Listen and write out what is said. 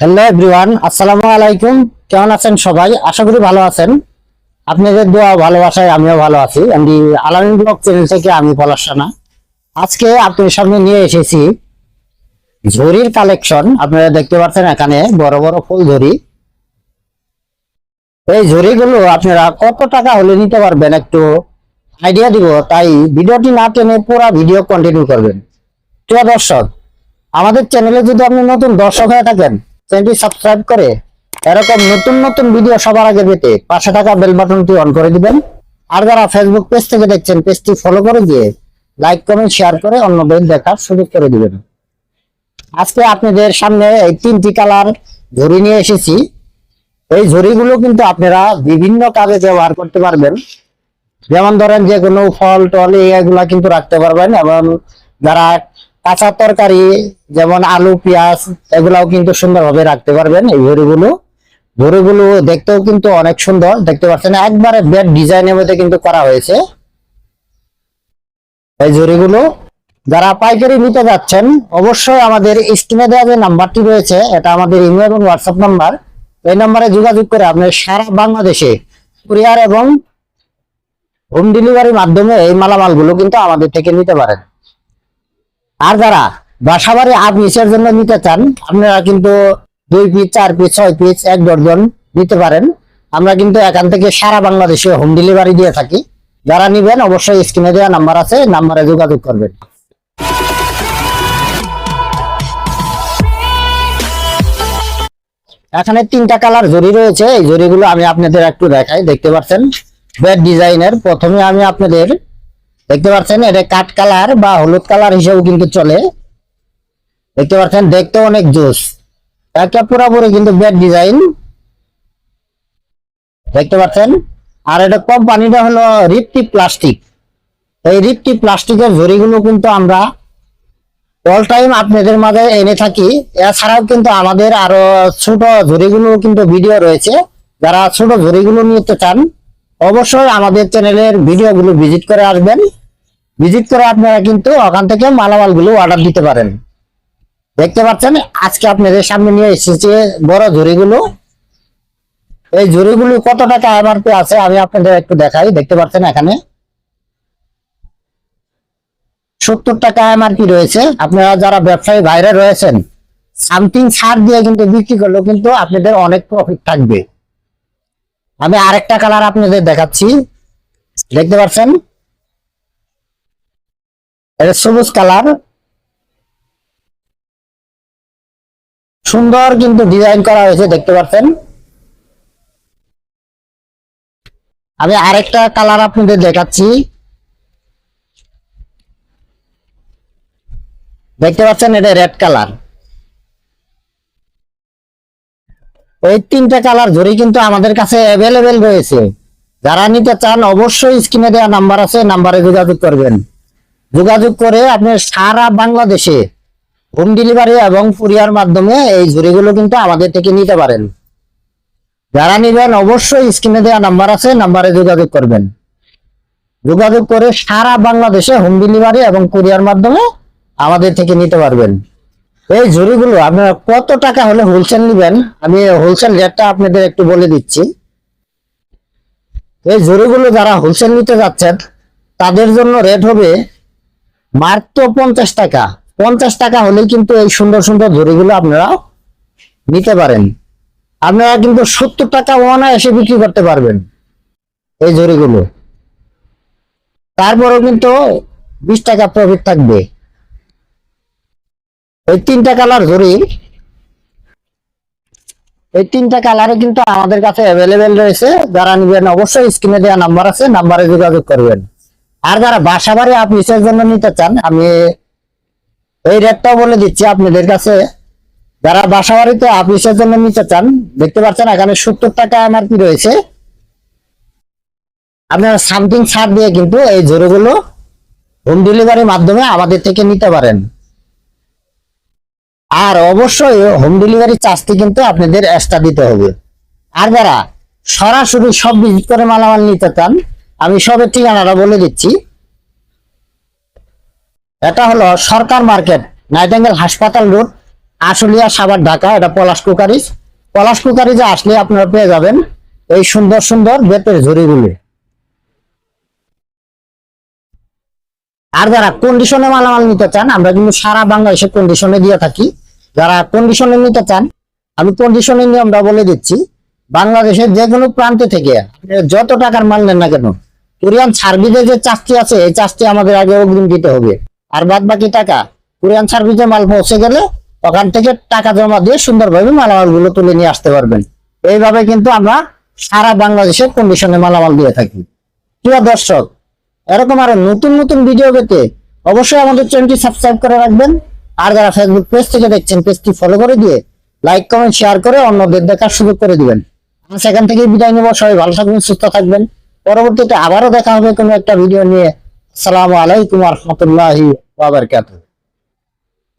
Hello everyone আসসালামু আলাইকুম। কেমন আছেন সবাই? আশা করি ভালো আছেন। আপনাদের দোয়া ভালোবাসায় আমিও ভালো আছি। আমি আলামিন ব্লগ চ্যানেল থেকে আমি পলাশ রানা। আজকে আপনাদের সামনে নিয়ে এসেছি ঝুড়ির কালেকশন। আপনারা দেখতে পাচ্ছেন এখানে বড় বড় ফুল ঝুড়ি। এই ঝুড়িগুলো আপনারা কত টাকা হলে নিতে পারবেন একটু আইডিয়া দিব, তাই ভিডিওটি না টেনে পুরো ভিডিও কন্টিনিউ করবেন। প্রিয় দর্শক, আমাদের চ্যানেলে যদি আপনি নতুন দর্শক হয়ে থাকেন চ্যানেলটি সাবস্ক্রাইব করে এরকম নতুন নতুন ভিডিও সবার আগে পেতে পাশে থাকা বেল বাটনটি অন করে দিবেন। আর যারা ফেসবুক পেজ থেকে দেখছেন পেজটি ফলো করে দিয়ে লাইক কমেন্ট শেয়ার করে অন্য বেল দেখার সুযোগ করে দিবেন। আজকে আপনাদের সামনে এই তিনটি কালার ঝুড়ি নিয়ে এসেছি। এই ঝুড়িগুলো কিন্তু আপনারা বিভিন্ন কাজে ব্যবহার করতে পারবেন। যেমন ধরেন যে কোনো ফল টল এগুলা কিন্তু রাখতে পারবেন এবং যারা কাঁচা তরকারি, যেমন আলু, পেঁয়াজ, এগুলাও কিন্তু সুন্দরভাবে রাখতে পারবেন এই ঝুড়িগুলো ঝুড়িগুলো দেখতেও কিন্তু অনেক সুন্দর, দেখতে পাচ্ছেন একবারে বেড ডিজাইনের মধ্যে কিন্তু করা হয়েছে। এই ঝুড়িগুলো যারা পাইকারি নিতে যাচ্ছেন, অবশ্যই আমাদের স্ক্রিনে দেওয়া যে নাম্বারটি রয়েছে, এটা আমাদের ইমেল এবং হোয়াটসঅ্যাপ নাম্বার। এই নাম্বারে যোগাযোগ করে আপনি সারা বাংলাদেশে কুরিয়ার এবং হোম ডেলিভারির মাধ্যমে এই মালামালগুলো কিন্তু আমাদের থেকে নিতে পারেন। আর যারা বাসাবাড়ি আট পিসের জন্য নিতে চান, আপনারা কিন্তু দুই পিস চার পিস ছয় পিস এক ডজন নিতে পারেন। আমরা কিন্তু এখান থেকে সারা বাংলাদেশে হোম ডেলিভারি দিয়ে থাকি। যারা নিবেন, অবশ্যই স্ক্রিনে দেওয়া নাম্বার আছে নাম্বারে যোগাযোগ করবেন। এখানে তিনটা কালার জরি রয়েছে। এই জরিগুলো আমি আপনাদের একটু দেখাই, দেখতে পাচ্ছেন? বেড ডিজাইনের প্রথমে আমি আপনাদের দেখতে পাচ্ছেন, এটা কাঠ কালার বা হলুদ কালার হিসেবে কিন্তু চলে। দেখতে পাচ্ছেন দেখতে অনেক জোস। একটা পুরোপুরি কিন্তু বেড ডিজাইন দেখতে পাচ্ছেন, আর এটা কোম্পানিটা হলো রিপ্টি প্লাস্টিক। এই রিপ্টি প্লাস্টিকের ঝুড়িগুলো কিন্তু আমরা অল টাইম আপনাদের মাঝে এনে থাকি। এছাড়াও কিন্তু আমাদের আরও ছোট ঝুড়িগুলো কিন্তু ভিডিও রয়েছে। যারা ছোট ঝুড়িগুলো নিতে চান অবশ্যই আমাদের চ্যানেলের ভিডিওগুলো ভিজিট করে আসবেন। ভিজিট করে আপনারা কিন্তু ওখান থেকে মালামালগুলো অর্ডার দিতে পারেন। দেখতে পাচ্ছেন, আজকে আপনাদের সামনে নিয়ে এসেছে বড় ঝুড়িগুলো। এই ঝুড়িগুলো কত টাকা এমআরপি আছে আমি আপনাদের একটু দেখাই। দেখতে পাচ্ছেন এখানে সত্তর টাকা এমআরপি রয়েছে। আপনারা যারা ব্যবসায়ী বাইরে রয়েছেন, সামথিং ছাড় দিয়ে কিন্তু বিক্রি করলেও কিন্তু আপনাদের অনেক প্রফিট থাকবে। আমি আরেকটা কালার আপনাদের দেখাচ্ছি। দেখতে পাচ্ছেন? এটা সবুজ কালার সুন্দর কিন্তু ডিজাইন করা হয়েছে, দেখতে পাচ্ছেন? আমি আরেকটা কালার আপনাদের দেখাচ্ছি। দেখতে পাচ্ছেন এটা রেড কালার এই তিনটা কালার ধরে কিন্তু আমাদের কাছে অ্যাভেলেবেল রয়েছে। যারা নিতে চান, অবশ্যই স্ক্রিনে দেওয়া নাম্বার আছে, নাম্বারে যোগাযোগ করবেন। যোগাযোগ করে আপনি সারা বাংলাদেশে হোম ডেলিভারি এবং কুরিয়ার মাধ্যমে এই ঝুড়িগুলো কিন্তু আমাদের থেকে নিতে পারেন। যারা নিবেন, অবশ্যই স্ক্রিনে দেওয়া নাম্বার আছে, নাম্বারে যোগাযোগ করবেন। যোগাযোগ করে সারা বাংলাদেশে হোম ডেলিভারি এবং কুরিয়ার মাধ্যমে আমাদের থেকে নিতে পারবেন। এই ঝুড়িগুলো আপনারা কত টাকা হলে হোলসেল নিবেন? আমি হোলসেল রেটটা আপনাদের একটু বলে দিচ্ছি। এই ঝুড়িগুলো যারা হোলসেল নিতে যাচ্ছেন, তাদের জন্য রেট হবে মাত্র পঞ্চাশ টাকা। পঞ্চাশ টাকা হলেই কিন্তু এই সুন্দর সুন্দর ঝুড়িগুলো আপনারা নিতে পারেন। আপনারা কিন্তু সত্তর টাকা এসে বিক্রি করতে পারবেন এই ঝুড়িগুলো তারপরেও কিন্তু বিশ টাকা প্রফিট থাকবে। এই তিনটা কালার ধরি এই তিনটা কালারে কিন্তু আমাদের কাছে অ্যাভেলেবেল রয়েছে। যারা নিবেন অবশ্যই স্ক্রিনে দেওয়া নাম্বার আছে নাম্বারে যোগাযোগ করবেন। আর যারা বাসা বাড়ি অফিসের জন্য নিতে চান, আমি এই রেটটাও বলে দিচ্ছি আপনাদের কাছে। যারা বাসা বাড়িতে অফিসের জন্য নিতে চান, দেখতে পাচ্ছেন এখানে সত্তর টাকা এমআরপি রয়েছে। আপনারা সামথিং ছাড় দিয়ে কিন্তু এই জোরগুলো হোম ডেলিভারির মাধ্যমে আমাদের থেকে নিতে পারেন। আর অবশ্যই হোম ডেলিভারি চার্জটি কিন্তু আপনাদের এক্সট্রা দিতে হবে। আর যারা সরাসরি সব ভিজিট করে মালামাল নিতে চান, আমি সবের ঠিকানাটা বলে দিচ্ছি। এটা হলো সরকার মার্কেট, নাইটেঙ্গেল হাসপাতাল রোড, আশুলিয়া সাবার ঢাকা। এটা পলাশ কুকারিজ। পলাশ কুকারিজে আসলে আপনারা পেয়ে যাবেন এই সুন্দর সুন্দর বেতের ঝুড়িগুলি। আর যারা কন্ডিশনে মালামাল নিতে চান, আমরা কিন্তু সারা বাংলাদেশে কন্ডিশনে দিয়ে থাকি। যারা কন্ডিশনে নিতে চান, আমি কন্ডিশনের নিয়মটা বলে দিচ্ছি। বাংলাদেশের যে কোনো প্রান্ত থেকে যত টাকার মাল নেন না কেন, কোরিয়ান সার্ভিসে যে চাষটি আছে, এই চাষটি আমাদের আগে অগ্রিম দিতে হবে। আর বাদ বাকি টাকা, কোরিয়ান সার্ভিসে মাল পৌঁছে গেলে ওখান থেকে টাকা জমা দিয়ে সুন্দরভাবে মালামালগুলো তুলে নিয়ে আসতে পারবেন। এইভাবে কিন্তু আমরা সারা বাংলাদেশে কন্ডিশনে মালামাল দিয়ে থাকি। প্রিয় দর্শক, এরকম আরও নতুন নতুন ভিডিও পেতে অবশ্যই আমাদের চ্যানেলটি সাবস্ক্রাইব করে রাখবেন। আর যারা ফেসবুক পেজ থেকে দেখছেন পেজটি ফলো করে দিয়ে লাইক কমেন্ট শেয়ার করে অন্যদের দেখার সুযোগ করে দিবেন। আমি সেখান থেকে বিদায় নেব। সবাই ভালো থাকবেন, সুস্থ থাকবেন। পরবর্তীতে আবারও দেখা হবে কোনো একটা ভিডিও নিয়ে। আসসালামু আলাইকুম রহমতুল্লাহি ওয়া বারাকাতুহু।